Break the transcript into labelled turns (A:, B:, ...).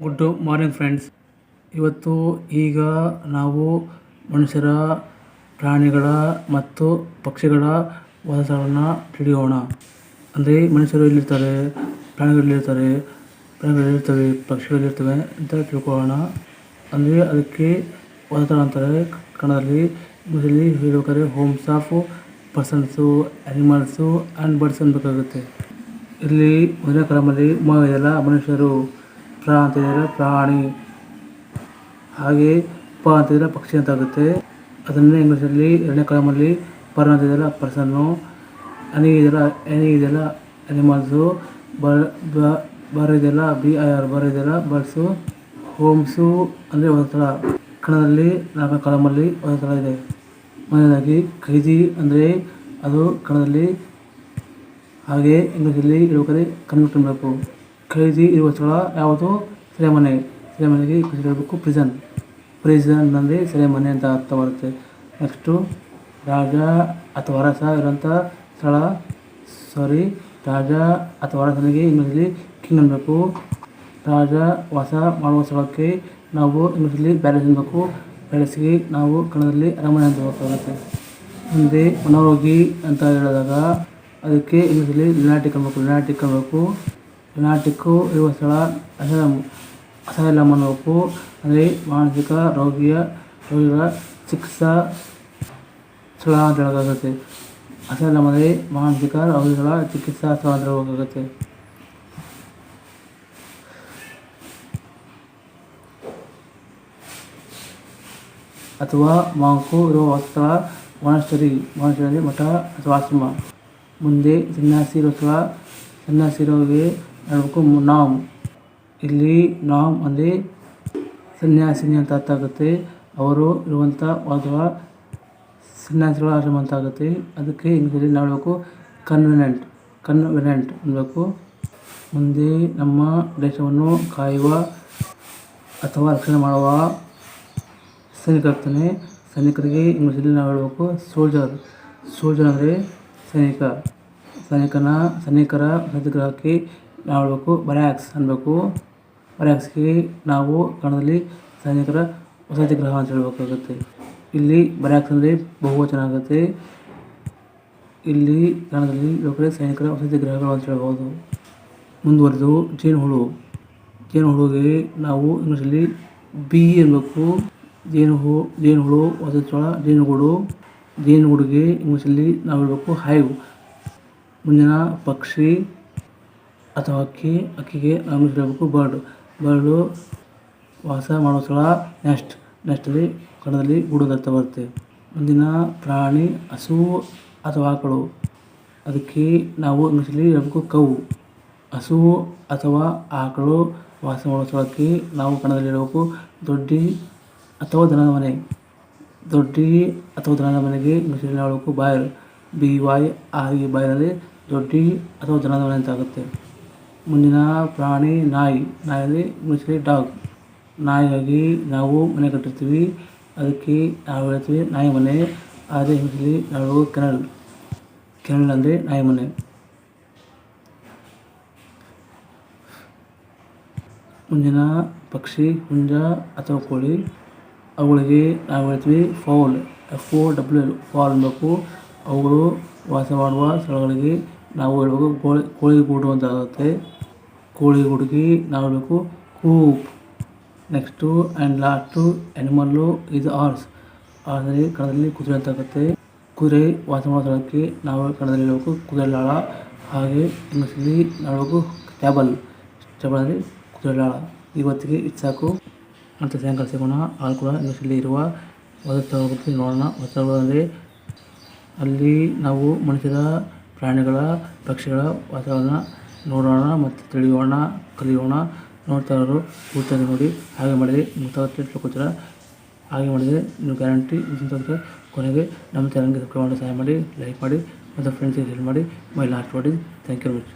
A: Good morning friends ಇವತ್ತು ಈಗ ನಾವು ಮನುಷ್ಯರ, ಪ್ರಾಣಿಗಳ ಮತ್ತು ಪಕ್ಷಿಗಳ ವಾಸವನ್ನು ತಿಳಿಯೋಣ. ಅಂದರೆ ಮನುಷ್ಯರು ಇಲ್ಲಿರ್ತಾರೆ ಪ್ರಾಣಿಗಳಲ್ಲಿರ್ತಾರೆ ಪ್ರಾಣಿಗಳಲ್ಲಿರ್ತವೆ ಪಕ್ಷಿಗಳಲ್ಲಿರ್ತವೆ ಅಂತ ತಿಳ್ಕೊಳ್ಳೋಣ. ಅಂದರೆ ಅದಕ್ಕೆ ವಾಸಸ್ಥಳ ಅಂತಾರೆ, ಕನ್ನಡದಲ್ಲಿ ಇಂಗ್ಲೀಷಲ್ಲಿ ಹೇಳ್ಬೇಕಾದ್ರೆ homes of persons animals and birds ಅನ್ಬೇಕಾಗುತ್ತೆ ಇಲ್ಲಿ ಮೊದಲನೇ ಕ್ರಮದಲ್ಲಿ ಮನುಷ್ಯರು ಪ್ರ ಅಂತಿದ್ದಾರೆ ಪ್ರಾಣಿ. ಹಾಗೆ ಪ ಅಂತಿದ್ರೆ ಪಕ್ಷಿ ಅಂತ ಆಗುತ್ತೆ ಅದನ್ನೇ ಇಂಗ್ಲೀಷಲ್ಲಿ ಎರಡನೇ ಕಾಲಮಲ್ಲಿ ಪರ್ ಅಂತಿದೆಯಲ್ಲ ಪರ್ಸನ್ನು ಅನಿ ಇದೆಯಲ್ಲ ಎನಿ ಇದೆಯಲ್ಲ ಅನಿಮಲ್ಸು, ಬರ್ ಇದೆಯಲ್ಲ ಬಿ ಐ ಆರ್ ಬರ್ ಇದೆಯಲ್ಲ ಬರ್ಡ್ಸು, ಹೋಮ್ಸು ಅಂದರೆ ಒಂದು ಥರ ಕನ್ನಡದಲ್ಲಿ ನಾಲ್ಕನೇ ಕಾಲಮಲ್ಲಿ ಒಂಥರ ಇದೆ. ಮೊದಲನೇದಾಗಿ ಖೈದಿ ಅಂದರೆ ಅದು ಕನ್ನಡದಲ್ಲಿ ಹಾಗೆ ಇಂಗ್ಲೀಷಲ್ಲಿ ಇರಬೇಕಾದ್ರೆ ಕನ್ವರ್ಟ್ ಮಾಡಬೇಕು ಖೈದಿ ಇರುವ ಸ್ಥಳ ಯಾವುದು? ಸೆರೆಮನೆ. ಸೆರೆಮನೆಗೆ ಹೇಳಬೇಕು ಪ್ರಿಸನ್ ಪ್ರಿಸನ್ ಅಂದರೆ ಸೆರೆಮನೆ ಅಂತ ಅರ್ಥ ಬರುತ್ತೆ ನೆಕ್ಸ್ಟು ರಾಜ ಅಥವಾ ಅರಸ ಇರುವಂಥ ಸ್ಥಳ. ಸಾರಿ ರಾಜ ಅಥವಾ ಅರಸನಿಗೆ ಇಂಗ್ಲೀಷಲ್ಲಿ ಕಿಂಗ್ ಅನ್ನಬೇಕು. ರಾಜ ವಾಸ ಮಾಡುವ ಸ್ಥಳಕ್ಕೆ ನಾವು ಇಂಗ್ಲೀಷಲ್ಲಿ ಪ್ಯಾಲೇಸ್ ಅನ್ನಬೇಕು. ಪ್ಯಾಲೇಸ್ಗೆ ನಾವು ಕನ್ನಡದಲ್ಲಿ ಅರಮನೆ ಅಂತ ಬೇಕಾಗುತ್ತೆ ಮುಂದೆ ಮನೋರೋಗಿ ಅಂತ ಹೇಳಿದಾಗ ಅದಕ್ಕೆ ಇಂಗ್ಲೀಷಲ್ಲಿ ಲ್ಯುನಾಟಿಕ್ ಅನ್ನಬೇಕು. ಲ್ಯುನಾಟಿಕ್ ಅನ್ನಬೇಕು. ಲ್ಯುನಾಟಿಕ್ಕು ಇರುವ ಸ್ಥಳ ಅಸಲಮ್ ಅಸೈಲಮ್ ಅನ್ನಬೇಕು ಅಂದರೆ ಮಾನಸಿಕ ರೋಗಿಯ ರೋಗಿಗಳ ಚಿಕಿತ್ಸಾ ಸ್ಥಳ ಅಂತ ಹೇಳೋಕ್ಕಾಗುತ್ತೆ ಅಸೈಲಮ್ ಮಾನಸಿಕ ರೋಗಿಗಳ ಚಿಕಿತ್ಸಾ ಸ್ಥಳ ಅಂತ ಹೇಳಬೇಕಾಗುತ್ತೆ ಅಥವಾ ಮಾಂಕು ಇರುವ ಸ್ಥಳ ಮಾನಸ್ಟರಿ ಮಾನಸ್ಟರಿ ಮಠ ಅಥವಾ ಆಶ್ರಮ ಮುಂದೆ ಸನ್ಯಾಸಿ ಇರೋ ಸ್ಥಳ ಸನ್ಯಾಸಿ ಇರೋರಿಗೆ ಹೇಳಬೇಕು ನಾಮ್ ಇಲ್ಲಿ ನಾಮ್ ಅಂದರೆ ಸನ್ಯಾಸಿನಿ ಅಂತ ಅರ್ಥ ಆಗುತ್ತೆ. ಅವರು ಇರುವಂಥ ಅಥವಾ ಸನ್ಯಾಸಿಗಳು ಆಶ್ರಮ ಆಗುತ್ತೆ. ಅದಕ್ಕೆ ಇಂಗ್ಲೀಷಲ್ಲಿ ನಾವು ಕನ್ವಿನೆಂಟ್ ಕನ್ವೆನೆಂಟ್ ಅನ್ನಬೇಕು ಮುಂದೆ ನಮ್ಮ ದೇಶವನ್ನು ಕಾಯುವ ಅಥವಾ ರಕ್ಷಣೆ ಮಾಡುವ ಸೈನಿಕ ಇರ್ತಾನೆ ಸೈನಿಕರಿಗೆ ಇಂಗ್ಲೀಷಲ್ಲಿ ನಾವು ಹೇಳಬೇಕು? ಸೋಲ್ಜರ್ ಸೋಲ್ಜರ್ ಅಂದರೆ ಸೈನಿಕ. ಸೈನಿಕನ, ಸೈನಿಕರ ವಸತಿಗೃಹಕ್ಕೆ ನಾವು ಹೇಳಬೇಕು ಬರ್ಯಾಕ್ಸ್ ಅನ್ನಬೇಕು ಬರ್ಯಾಕ್ಸ್ಗೆ ನಾವು ಕನ್ನಡದಲ್ಲಿ ಸೈನಿಕರ ಗ್ರಹ ಅಂತ ಹೇಳಬೇಕಾಗುತ್ತೆ. ಇಲ್ಲಿ ಬರ್ಯಾಕ್ಸ್ ಅಂದರೆ ಬಹುವಚನ ಆಗುತ್ತೆ. ಇಲ್ಲಿ ಕನ್ನಡದಲ್ಲಿ ಬೇಕಾದ್ರೆ ಸೈನಿಕರ ವಸತಿಗೃಹಗಳು ಅಂತ ಹೇಳ್ಬೋದು. ಮುಂದುವರೆದು ಜೇನುಹುಳು. ಜೇನುಹುಳುಗೆ ನಾವು ಇಂಗ್ಲೀಷಲ್ಲಿ ಬಿ ಅನ್ನಬೇಕು ಜೇನು ಹುಳು ವಸತಿ ಜೇನುಗೂಡು. ಜೇನುಗೂಡಿಗೆ ಇಂಗ್ಲೀಷಲ್ಲಿ ನಾವು ಹೇಳಬೇಕು ಹೈವ್. ಮುಂದಿನ ಪಕ್ಷಿ. ಅಥವಾ ಅಕ್ಕಿ, ಅಕ್ಕಿಗೆ ಹೇಳಬೇಕು ಬರ್ಡ್, ಬರ್ಡು ವಾಸ ಮಾಡೋ ಸ್ಥಳ ನೆಸ್ಟ್. ನೆಸ್ಟಲ್ಲಿ ಕಣದಲ್ಲಿ ಗೂಡು ಬರುತ್ತೆ. ಮುಂದಿನ ಪ್ರಾಣಿ ಹಸು ಅಥವಾ ಆಕಳು. ಅದಕ್ಕೆ ನಾವು ಇಂಗ್ಲೀಷಲ್ಲಿ ಹೇಳಬೇಕು ಕವು ಹಸು ಅಥವಾ ಆಕಳು ವಾಸ ಮಾಡುವ ಸ್ಥಳಕ್ಕೆ ನಾವು ಕಣದಲ್ಲಿ ಹೇಳಬೇಕು ದೊಡ್ಡಿ ಅಥವಾ ದನದ ಮನೆ. ದೊಡ್ಡಿ ಅಥವಾ ದನದ ಮನೆಗೆ ಇಂಗ್ಲೀಷಲ್ಲಿ ಹೇಳಬೇಕು byre B Y R E ಬಾಯರಲ್ಲಿ ದೊಡ್ಡಿ ಅಥವಾ ದನದ ಮನೆ ಅಂತ ಆಗುತ್ತೆ. ಮುಂದಿನ ಪ್ರಾಣಿ ನಾಯಿ. ನಾಯಿ ಇಂಗ್ಲೀಷಲ್ಲಿ ಡಾಗ್. ನಾಯಿಗಾಗಿ ನಾವು ಮನೆ ಕಟ್ಟಿರ್ತೀವಿ. ಅದಕ್ಕೆ ನಾವು ಹೇಳ್ತೀವಿ ನಾಯಿ ಮನೆ. ಆದರೆ ಇಂಗ್ಲೀಷಲ್ಲಿ ನಾವು ಕೆನಲ್. ಕೆನಲ್ ಅಂದರೆ ನಾಯಿ ಮನೆ. ಮುಂದಿನ ಪಕ್ಷಿ, ಹುಂಜ ಅಥವಾ ಕೋಳಿ. ಅವುಗಳಿಗೆ ನಾವು ಹೇಳ್ತೀವಿ fowl. F O W L fowl ಅವುಗಳು ವಾಸ ಮಾಡುವ ಸ್ಥಳಗಳಿಗೆ ನಾವು ಹೇಳಬೇಕು ಕೋಳಿ ಕೋಳಿ ಗೂಡು ಅಂತ ಆಗುತ್ತೆ ಕೋಳಿ ಹುಡುಗಿ ನಾವು ಹೇಳಬೇಕು coop. Next and last animal ಇದು ಆರ್ಸ್ ಆದರೆ ಕನ್ನಡದಲ್ಲಿ ಕುದುರೆ ಅಂತ ಆಗುತ್ತೆ. ಕುದುರೆ ವಾಸ ಮಾಡೋ ಸ್ಥಳಕ್ಕೆ ನಾವು ಕನ್ನಡದಲ್ಲಿ ಹೇಳಬೇಕು ಕುದುರೆ ಲಾಳ. ಹಾಗೆ ಇಂಗ್ಲೀಷಲ್ಲಿ ನಾವು ಹೇಳಬೇಕು ಸ್ಟ್ಯಾಬಲ್ ಸ್ಟ್ಯಾಬಲ್ ಅಂದರೆ ಕುದುರೆ ಲಾಳ. ಇವತ್ತಿಗೆ ಇದು ಸಾಕು. ಅಂತ ಸಾಯಂಕಾಲ ಸಿಗೋಣ. ಆಗ ಕೂಡ ಇಂಗ್ಲೀಷಲ್ಲಿ ಇರುವ ಹೊಸ ನೋಡೋಣ. ಹೊಸ ಅಂದರೆ ಅಲ್ಲಿ ನಾವು ಮನುಷ್ಯರ ಪ್ರಾಣಿಗಳ ಪಕ್ಷಿಗಳ ವಾತಾವರಣ ನೋಡೋಣ ಮತ್ತು ತಿಳಿಯೋಣ, ಕಲಿಯೋಣ. ನೋಡ್ತಾ ಇರೋರು ಕೂತಾರೆ ನೋಡಿ, ಹಾಗೆ ಮಾಡಿದರೆ ಮುಂತಾದ ತಿಳ್ಕೊತೀರ ಹಾಗೆ ಮಾಡಿದರೆ ನೀವು ಗ್ಯಾರಂಟಿ. ಇಂಥದ್ದು ಕೊನೆಗೆ ನಮ್ಮ ಚಾನಲ್ಗೆ ಸಬ್ಸ್ಕ್ರೈಬ್ ಮಾಡಿ, ಸಹಾಯ ಮಾಡಿ ಲೈಕ್ ಮಾಡಿ ಮತ್ತು ಫ್ರೆಂಡ್ಸಿಗೆ ಶೇರ್ ಮಾಡಿ. ಮೈ ಲಾಸ್ಟ್ ಮಾಡಿ ಥ್ಯಾಂಕ್ ಯು ವೆರಿ ಮಚ್